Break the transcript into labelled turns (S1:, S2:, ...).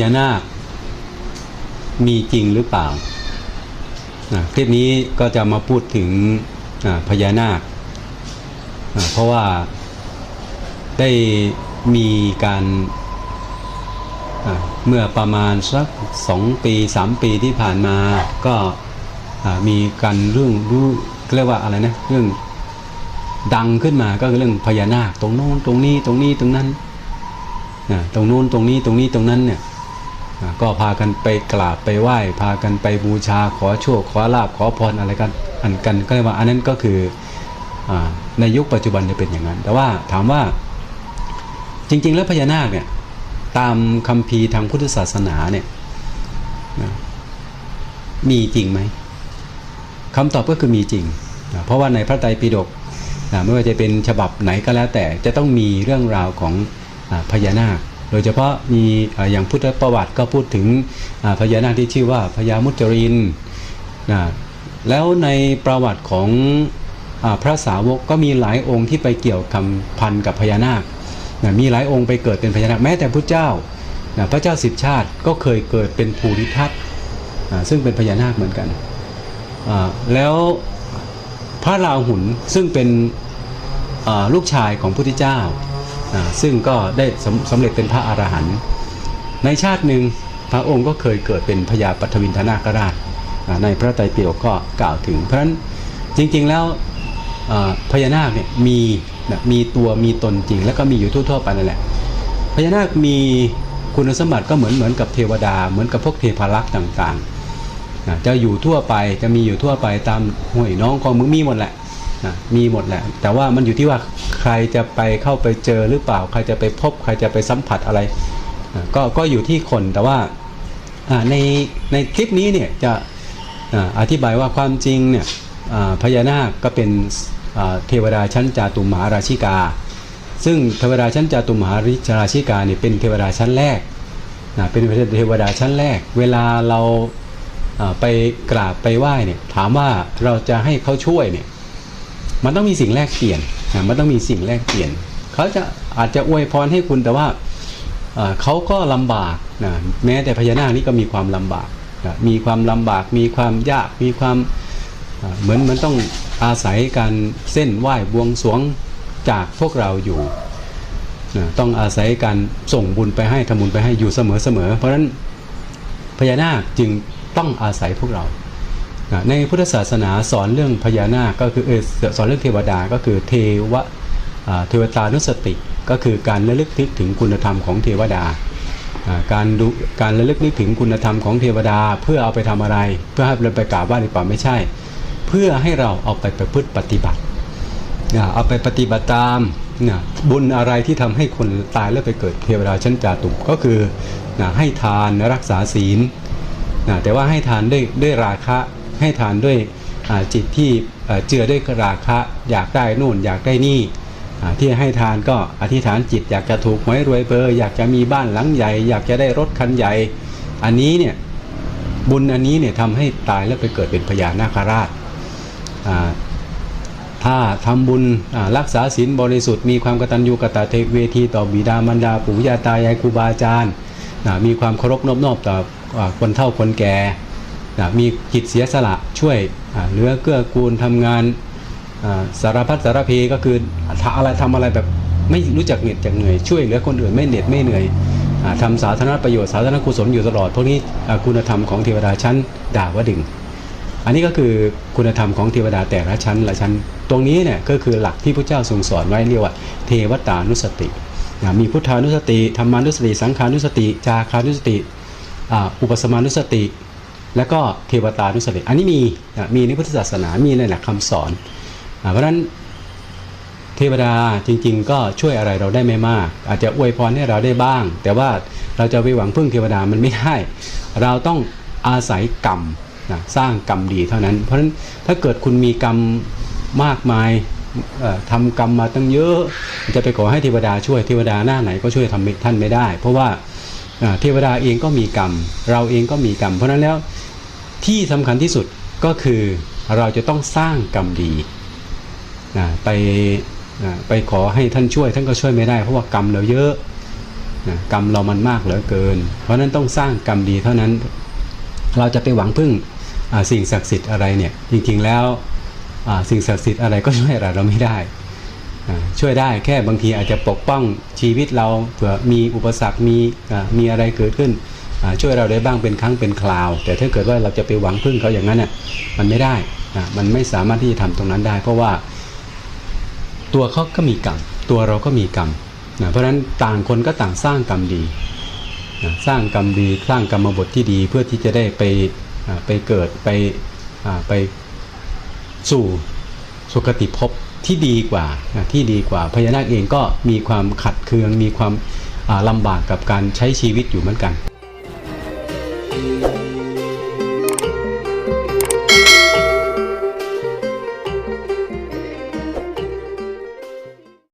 S1: ญานาค มีจริงหรือเปล่า คลิปนี้ก็จะมาพูดถึงพญานาค เพราะว่าได้มีการเมื่อประมาณสักสองปีสามปีที่ผ่านมาก็มีการเรื่องรู้เรียกว่าอะไรนะเรื่องดังขึ้นมาก็คือเรื่องพญานาค ตรงโน้นตรงนี้ตรงนี้ตรงนั้นตรงโน้นตรงนี้ตรงนี้ตรงนั้นเนี่ย ก็พากันไปกราบไปไหว้ พากันไปบูชาขอโชคขอลาบขอพรอะไรกันอันกันก็เรียว่าอันนั้นก็คืออในยุคปัจจุบันจะเป็นอย่างนั้น แต่ว่าถามว่าจริง ๆ แล้วพญานาคเนี่ยตามคัมภีร์ทางพุทธศาสนาเนี่ยมีจริงไหมคำตอบก็คือมีจริง เพราะว่าในพระไตรปิฎกไม่ว่าจะเป็นฉบับไหนก็แล้วแต่จะต้องมีเรื่องราวของอพญานาค โดยเฉพาะมีอย่างพุทธประวัติก็พูดถึงพญานาคที่ชื่อว่าพญามุจรินนะแล้วในประวัติของอพระสาวกก็มีหลายองค์ที่ไปเกี่ยวคำพันกับพญานาคนะมีหลายองค์ไปเกิดเป็นพญานาคแม้แต่พระเจ้านะพระเจ้าสิบชาติก็เคยเกิดเป็นภูริทัตอ่าซึ่งเป็นพญานาคเหมือนกัน แล้วพระราหุลซึ่งเป็นลูกชายของพระพุทธเจ้า ซึ่งก็ได้สำสำเร็จเป็นพระอรหันต์ในชาติหนึ่งพระองค์ก็เคยเกิดเป็นพญาปัทวินทนาคราชในพระไตรปิฎกก็กล่าวถึง เพราะฉะนั้นจริงๆแล้วพญานาคเนี่ยมีมีตัวมีตนจริง แล้วก็มีอยู่ทั่วๆไปนั่นแหละพญานาคมีคุณสมบัติก็เหมือนเหมือนกับเทวดา เหมือนกับพวกเทพารักษ์ต่างๆจะอยู่ทั่วไปจะมีอยู่ทั่วไปตามห้วยน้องคลองมึงมีหมดแหละ นะมีหมดแหละ แต่ว่ามันอยู่ที่ว่าใครจะไปเข้าไปเจอหรือเปล่า ใครจะไปพบ ใครจะไปสัมผัสอะไรนะก็ก็อยู่ที่คนแต่ว่าในในคลิปนี้เนี่ยจะอ่าอธิบายว่าความจริงเนี่ยพญานาคก็เป็นเทวดาชั้นจาตุมหาราชิกา ซึ่งเทวดาชั้นจาตุมหาราชิกาเนี่ยเป็นเทวดาชั้นแรกนะเป็นเทวดาชั้นแรก เวลาเราไปกราบไปไหว้เนี่ยถามว่าเราจะให้เขาช่วยเนี่ย มันต้องมีสิ่งแลกเปลี่ยนนะมันต้องมีสิ่งแลกเปลี่ยน เขาจะอาจจะอวยพรให้คุณแต่ว่าเขาก็ลำบากนะแม้แต่พญานาคนี่ก็มีความลำบากนะมีความลำบาก มีความยาก มีความเหมือนมันต้องอาศัยการเส้นไหว้บวงสรวงจากพวกเราอยู่นะต้องอาศัยการส่งบุญไปให้ทำบุญไปให้อยู่เสมอๆ เพราะฉะนั้นพญานาคจึงต้องอาศัยพวกเรา ในพุทธศาสนาสอนเรื่องพญานาคก็คืออสอนเรื่องเทวดาก็คือเทวะเทวตานุสติ ก็คือการระลึกนึกถึงคุณธรรมของเทวดา การดูการระลึกนึกถึงคุณธรรมของเทวดาเพื่อเอาไปทำอะไร เพื่อให้เราไปกราบไหว้หรือเปล่าไม่ใช่ เพื่อให้เราเอาไปประพฤติปฏิบัติเอาไปปฏิบัติตามนะบุญอะไรที่ทำให้คนตายแล้วไปเกิดเทวดาชั้นจาตุมก็คือนะให้ทานรักษาศีลนะแต่ว่าให้ทานด้วยด้วยราคะ ให้ทานด้วยจิตที่เอ่อเจือด้วยราคะ อยากได้นู่นอยากได้นี่ที่ให้ทานก็อธิษฐานจิตอยากจะถูกหวยรวยเบอร์อยากจะมีบ้านหลังใหญ่ อยากจะได้รถคันใหญ่ อันนี้เนี่ยบุญอันนี้เนี่ยทำให้ตายแล้วไปเกิดเป็นพญานาคราชถ้าทำบุญรักษาศีลบริสุทธิ์มีความกตัญญูกตเทเวทีต่อบิดามารดาปู่ย่าตายายครูบาอาจารย์มีความเคารพนอบนอบต่อคนเฒ่าคนแก่ นะมีจิตเสียสละช่วยเหลือเกื้อกูลทำงานสารพัดสารพีก็คือทำอะไรทำอะไรแบบไม่รู้จักเหน็ดจักเหนื่อยช่วยเหลือคนอื่นไม่เหน็ดไม่เหนื่อยอ่าทำสาธารณประโยชน์สาธารณกุศลอยู่ตลอดพวกนี้คุณธรรมของเทวดาชั้นดาวดึงอันนี้ก็คือคุณธรรมของเทวดาแต่ละชั้นละชั้น ตรงนี้เนี่ยก็คือหลักที่พระเจ้าทรงสอนไว้เรียกว่า เทวตานุสติ มีพุทธานุสติธรรมานุสติ สังขานุสติ จาคานุสติ อุปสมานุสติ แล้วก็เทวตานุสติอันนี้มีมีในพุทธศาสนามีในหลักคำสอนอเพราะฉะนั้นเทวดาจริง ๆ ก็ช่วยอะไรเราได้ไม่มาก อาจจะอวยพรให้เราได้บ้าง แต่ว่าเราจะไปหวังพึ่งเทวดามันไม่ได้ เราต้องอาศัยกรรมนะสร้างกรรมดีเท่านั้น เพราะฉะนั้นถ้าเกิดคุณมีกรรมมากมายเอ่อทำกรรมมาตั้งเยอะจะไปขอให้เทวดาช่วยเทวดาหน้าไหนก็ช่วยทำท่านไม่ได้ เพราะว่าอ่าเทวดาเองก็มีกรรม เราเองก็มีกรรม เพราะฉะนั้นแล้ว ที่สำคัญที่สุดก็คือเราจะต้องสร้างกรรมดีนะไปนะไปขอให้ท่านช่วย ท่านก็ช่วยไม่ได้เพราะว่ากรรมเราเยอะนะกรรมเรามันมากเหลือเกิน เพราะฉะนั้นต้องสร้างกรรมดีเท่านั้น เราจะไปหวังพึ่งสิ่งศักดิ์สิทธิ์อะไรเนี่ยจริงๆแล้วสิ่งศักดิ์สิทธิ์อะไรก็ช่วยอะไรเราไม่ได้ ช่วยได้แค่บางทีอาจจะปกป้องชีวิตเราเผื่อมีอุปสรรคมีมีอะไรเกิดขึ้น ช่วยเราได้บ้างเป็นครั้งเป็นคราว แต่ถ้าเกิดว่าเราจะไปหวังพึ่งเขาอย่างนั้นน่ะมันไม่ได้นะมันไม่สามารถที่จะทำตรงนั้นได้ เพราะว่าตัวเขาก็มีกรรมตัวเราก็มีกรรมนะเพราะฉะนั้นต่างคนก็ต่างสร้างกรรมดีนะสร้างกรรมดีสร้างกรรมบทที่ดีเพื่อที่จะได้ไปไปเกิดไปไปสู่สุคติภพที่ดีกว่าที่ดีกว่าพญานาคเองก็มีความขัดเคืองมีความลำบากกับการใช้ชีวิตอยู่เหมือนกัน you.